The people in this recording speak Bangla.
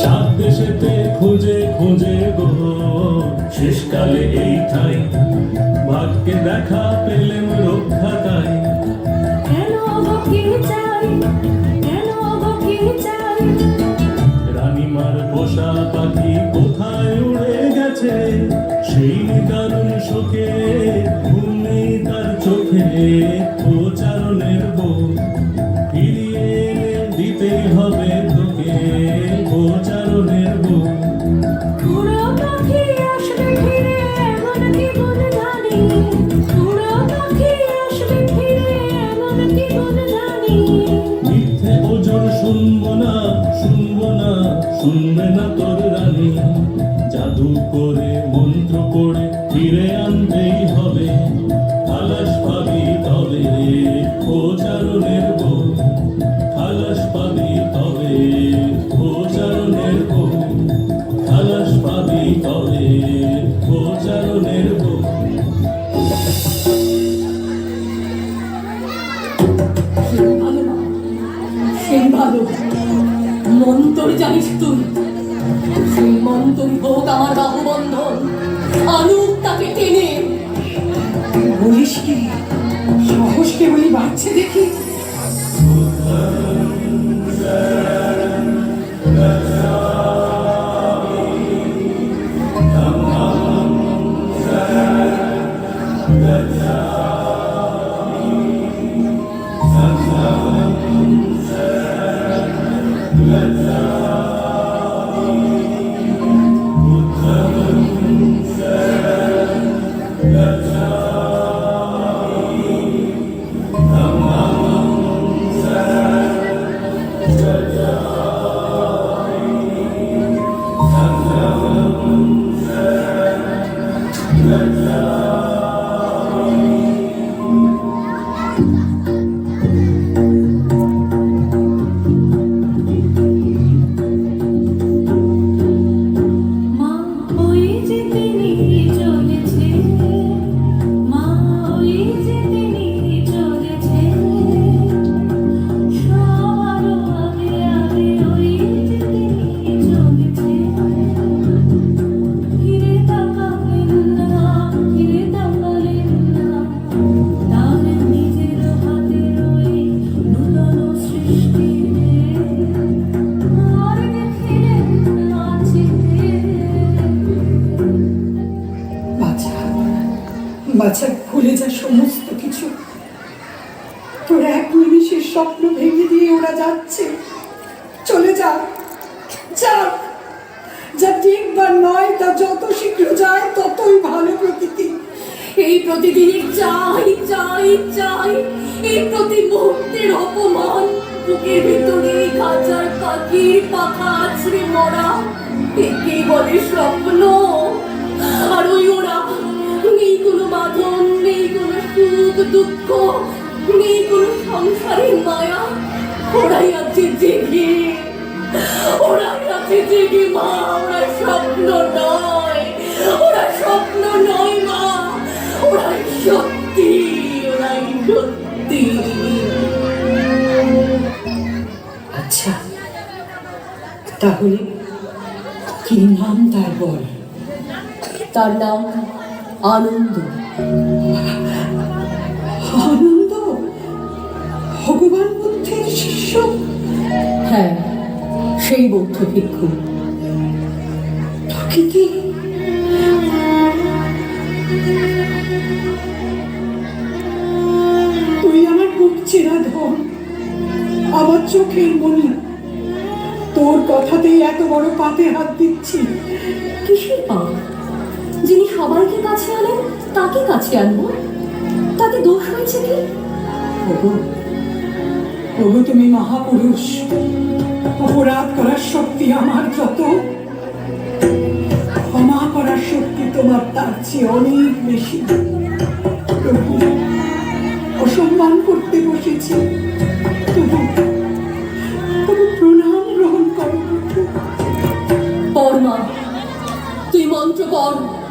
সাত দেশেতে খুঁজে খুঁজে গো। শেষকালে এই ঠাই ভাগ্যে দেখা পেলেম রক্ষা তাই। কেন গো কি চাই? কেন গো কি চাই রানীমার পোষা পাখি কোথায় উড়ে গেছে? সেই দারুণ শোকে ঘুম নেই তার চোখে। ও চারণের বউ ফিরিয়ে দিতেই হবে শুনবে না রানী জাদু করে মন্ত্র পড়ে ফিরে আনতেই হবে। খালাস পাবি তবে ও চারণের বউ। খালাস পাবি তবে, ও চারণের বউ। খালাস পাবি তবে, ও চারণের বউ। ভালো সেই ভালো মন্তর জানিস তুই? সেই মন্তর হোক আমার বাহু বন্ধন আনুক তাকে টেনে। বলিস কি? সাহস কেবলই বাড়ছে দেখি। বাছা ভুলে যা সমস্ত কিছু। তোর এক নিমিষের স্বপ্ন ভেঙে দিয়ে ওরা যাচ্ছে। চলে যা যা যা ঠিক বা নয়, তা যত শীঘ্র যায়, ততই ভালো প্রকৃতি। এই প্রতিদিনের চাই চাই চাই এই প্রতি মুহূর্তের অপমান। বুকের ভিতরে খাঁচার পাখির পাখা আছড়ে মরা একে বলে স্বপ্ন? আর ওই ওরা নেই কোনো বাঁধন, নেই কোনো সুখ, দুঃখ, নেই কোনো সংসারের মায়া। ওরাই আছে জেগে, ওরাই আছে জেগে মা ওরা স্বপ্ন নয় ওরা স্বপ্ন নয় মা, ওরাই সত্যি ওরাই সত্যি। আচ্ছা তাহলে কি নাম তার বল তার নাম আনন্দ। আনন্দ? ভগবান বুদ্ধের শিষ্য? হ্যাঁ সেই বৌদ্ধ ভিক্ষু। প্রকৃতি তুই আমার বুক চেরা ধন। আমার চোখের মনি। তোর কথাতেই এত বড় পাতে হাত দিচ্ছি। কিসের পাপ? যিনি সবাইকে কাছে আনেন তাকে কাছে আনব? তাতে দোষ হয়েছে কি? ওগো ওগো তুমি মহাপুরুষ। অপরাধ করার শক্তি আমার যত। ক্ষমা করার শক্তি তোমার তার চেয়ে অনেক বেশি। অসম্মান করতে বসেছি। তবু তবু প্রণাম গ্রহণ করো। প্রভু পর মা তুই মন্ত্র পড়।